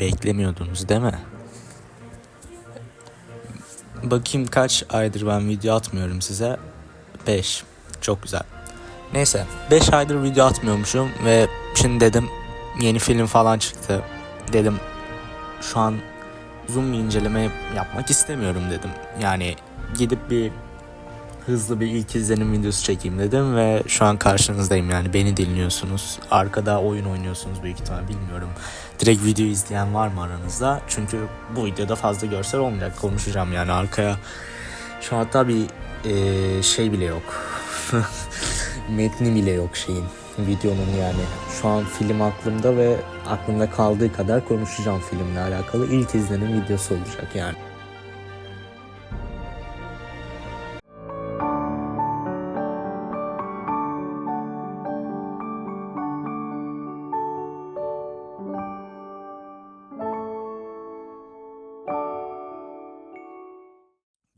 Beklemiyordunuz değil mi? Bakayım kaç aydır ben video atmıyorum size. 5. Çok güzel. Neyse 5 aydır video atmıyormuşum ve şimdi dedim yeni film falan çıktı. Dedim şu an zoom bir inceleme yapmak istemiyorum dedim. Yani gidip bir hızlı bir ilk izlenim videosu çekeyim dedim ve şu an karşınızdayım yani beni dinliyorsunuz. Arkada oyun oynuyorsunuz büyük ihtimal bilmiyorum. Direkt video izleyen var mı aranızda? Çünkü bu videoda fazla görsel olmayacak konuşacağım yani arkaya. Şu an hatta bir eee, şey bile yok. Metni bile yok şeyin videonun yani. Şu an film aklımda ve aklımda kaldığı kadar konuşacağım filmle alakalı. İlk izlenim videosu olacak yani.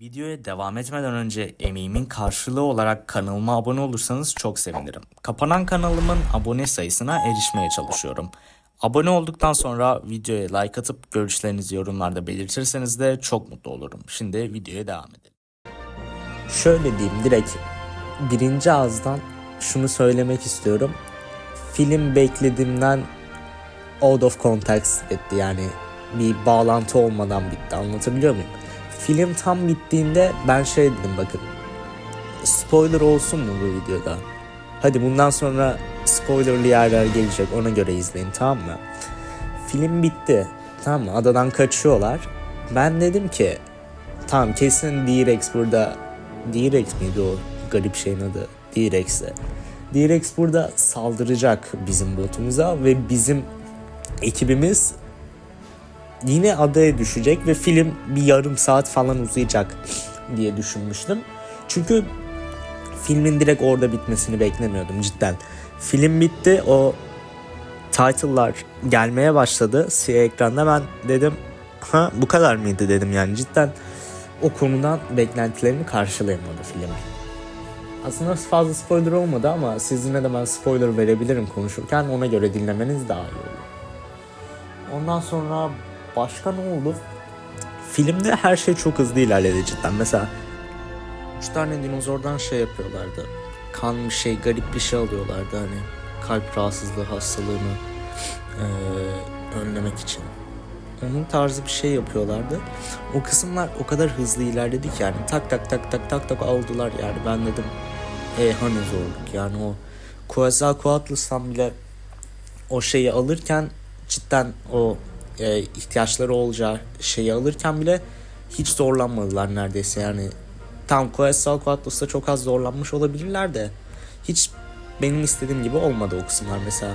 Videoya devam etmeden önce emeğimin karşılığı olarak kanalıma abone olursanız çok sevinirim. Kapanan kanalımın abone sayısına erişmeye çalışıyorum. Abone olduktan sonra videoya like atıp görüşlerinizi yorumlarda belirtirseniz de çok mutlu olurum. Şimdi videoya devam edelim. Şöyle diyeyim direkt birinci ağızdan şunu söylemek istiyorum. Film beklediğimden out of context bitti yani bir bağlantı olmadan bitti anlatabiliyor muyum? Film tam bittiğinde ben şey dedim bakın spoiler olsun mu bu videoda? Hadi bundan sonra spoilerlı yerler gelecek ona göre izleyin tamam mı? Film bitti tamam mı? Adadan kaçıyorlar. Ben dedim ki tamam kesin D-Rex burada D-Rex miydi o garip şeyin adı? D-Rex'e. D-Rex burada saldıracak bizim botumuza ve bizim ekibimiz yine adaya düşecek ve film bir yarım saat falan uzayacak diye düşünmüştüm. Çünkü filmin direkt orada bitmesini beklemiyordum cidden. Film bitti o title'lar gelmeye başladı siyah ekranda ben dedim ha bu kadar mıydı dedim yani cidden o konudan beklentilerimi karşılayamadı film. Aslında fazla spoiler olmadı ama siz yine de ben spoiler verebilirim konuşurken ona göre dinlemeniz daha iyi olur. Ondan sonra başka ne oldu? Filmde her şey çok hızlı ilerledi cidden. Mesela üç tane dinozordan şey yapıyorlardı. Kan bir şey, garip bir şey alıyorlardı hani kalp rahatsızlığı hastalığını eee, önlemek için. Onun tarzı bir şey yapıyorlardı. O kısımlar o kadar hızlı ilerledi ki yani tak tak tak tak tak tak aldılar yani ben dedim e hani zorluk yani o Quetzalcoatlıs'tan bile o şeyi alırken cidden o e, ihtiyaçları olacağı şeyi alırken bile hiç zorlanmadılar neredeyse yani. Tam Quetzalcoatlıs'ta çok az zorlanmış olabilirler de hiç benim istediğim gibi olmadı o kısımlar mesela.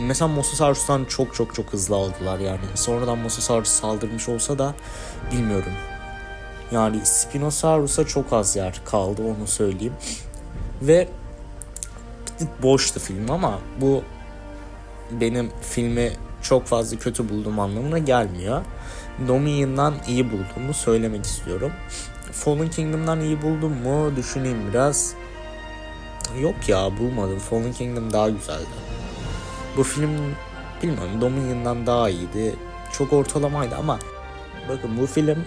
Mesela Mosasaurus'tan çok çok çok hızlı aldılar yani. Sonradan Mosasaurus saldırmış olsa da bilmiyorum. Yani Spinosaurus'a çok az yer kaldı onu söyleyeyim. Ve boştu film ama bu benim filmi çok fazla kötü bulduğum anlamına gelmiyor. Dominion'dan iyi bulduğumu söylemek istiyorum. Fallen Kingdom'dan iyi buldum mu düşüneyim biraz. Yok ya bulmadım. Fallen Kingdom daha güzeldi. Bu film bilmiyorum Dominion'dan daha iyiydi. Çok ortalamaydı ama bakın bu film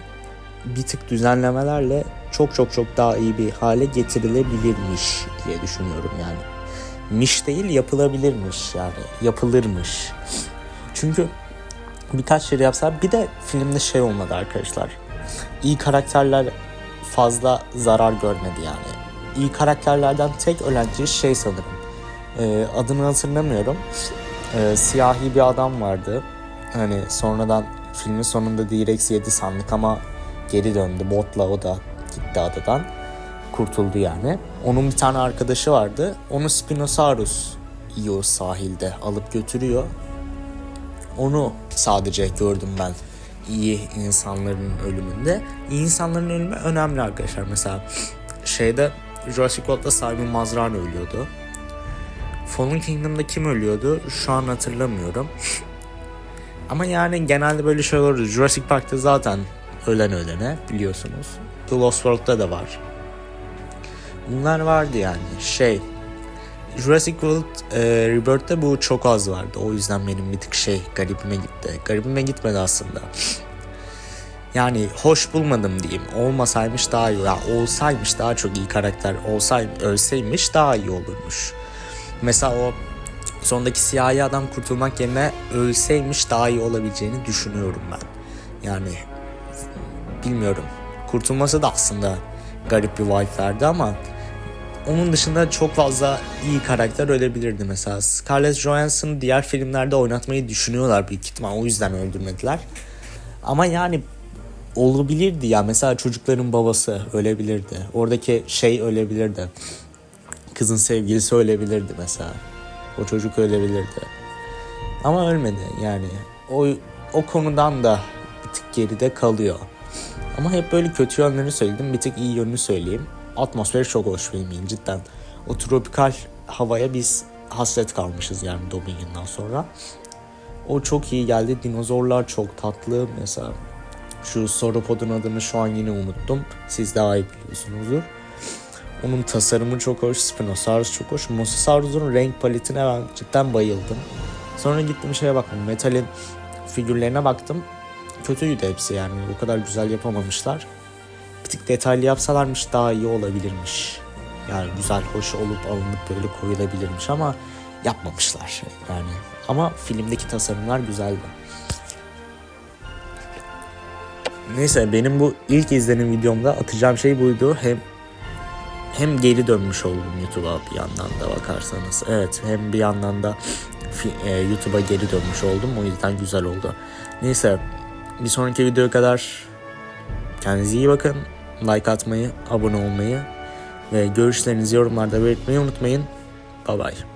bir tık düzenlemelerle çok çok çok daha iyi bir hale getirilebilirmiş diye düşünüyorum yani. Miş değil yapılabilirmiş yani yapılırmış. Çünkü birkaç şey yapsa bir de filmde şey olmadı arkadaşlar. İyi karakterler fazla zarar görmedi yani. İyi karakterlerden tek ölen şey sanırım. Ee, adını hatırlamıyorum. Ee, siyahi bir adam vardı. Hani sonradan filmin sonunda D-Rex yedi sandık ama geri döndü. Botla o da gitti adadan. Kurtuldu yani. Onun bir tane arkadaşı vardı. Onu Spinosaurus yiyor sahilde. Alıp götürüyor. Onu sadece gördüm ben iyi insanların ölümünde. İyi insanların ölümü önemli arkadaşlar. Mesela şeyde Jurassic World'da Simon Mazran ölüyordu. Fallen Kingdom'da kim ölüyordu? Şu an hatırlamıyorum. Ama yani genelde böyle şey olurdu. Jurassic Park'ta zaten ölen ölene biliyorsunuz. The Lost World'da da var. Bunlar vardı yani. Şey Jurassic World e, Rebirth'te bu çok az vardı. O yüzden benim bir tık şey garibime gitti. Garibime gitmedi aslında. Yani hoş bulmadım diyeyim. Olmasaymış daha iyi. Ya olsaymış daha çok iyi karakter. Olsay, ölseymiş daha iyi olurmuş. Mesela o sondaki siyahi adam kurtulmak yerine ölseymiş daha iyi olabileceğini düşünüyorum ben. Yani bilmiyorum. Kurtulması da aslında garip bir vibe verdi ama onun dışında çok fazla iyi karakter ölebilirdi mesela. Scarlett Johansson'ı diğer filmlerde oynatmayı düşünüyorlar büyük ihtimal. O yüzden öldürmediler. Ama yani olabilirdi ya. Mesela çocukların babası ölebilirdi. Oradaki şey ölebilirdi. Kızın sevgilisi ölebilirdi mesela. O çocuk ölebilirdi. Ama ölmedi yani. O, o konudan da bir tık geride kalıyor. Ama hep böyle kötü yönlerini söyledim. Bir tık iyi yönünü söyleyeyim. Atmosferi çok hoş filmin cidden. O tropikal havaya biz hasret kalmışız yani Dominion'dan sonra. O çok iyi geldi. Dinozorlar çok tatlı. Mesela şu Sauropod'un adını şu an yine unuttum. Siz daha iyi biliyorsunuzdur. Onun tasarımı çok hoş. Spinosaurus çok hoş. Mosasaurus'un renk paletine ben cidden bayıldım. Sonra gittim şeye baktım. Metal'in figürlerine baktım. Kötüydü hepsi yani. O kadar güzel yapamamışlar. Tık detaylı yapsalarmış daha iyi olabilirmiş. Yani güzel, hoş olup alınıp böyle koyulabilirmiş ama yapmamışlar yani. Ama filmdeki tasarımlar güzeldi. Neyse benim bu ilk izlenim videomda atacağım şey buydu. Hem hem geri dönmüş oldum YouTube'a bir yandan da bakarsanız. Evet hem bir yandan da e, YouTube'a geri dönmüş oldum. O yüzden güzel oldu. Neyse bir sonraki videoya kadar kendinize iyi bakın. Like atmayı, abone olmayı ve görüşlerinizi yorumlarda belirtmeyi unutmayın. Bye bye.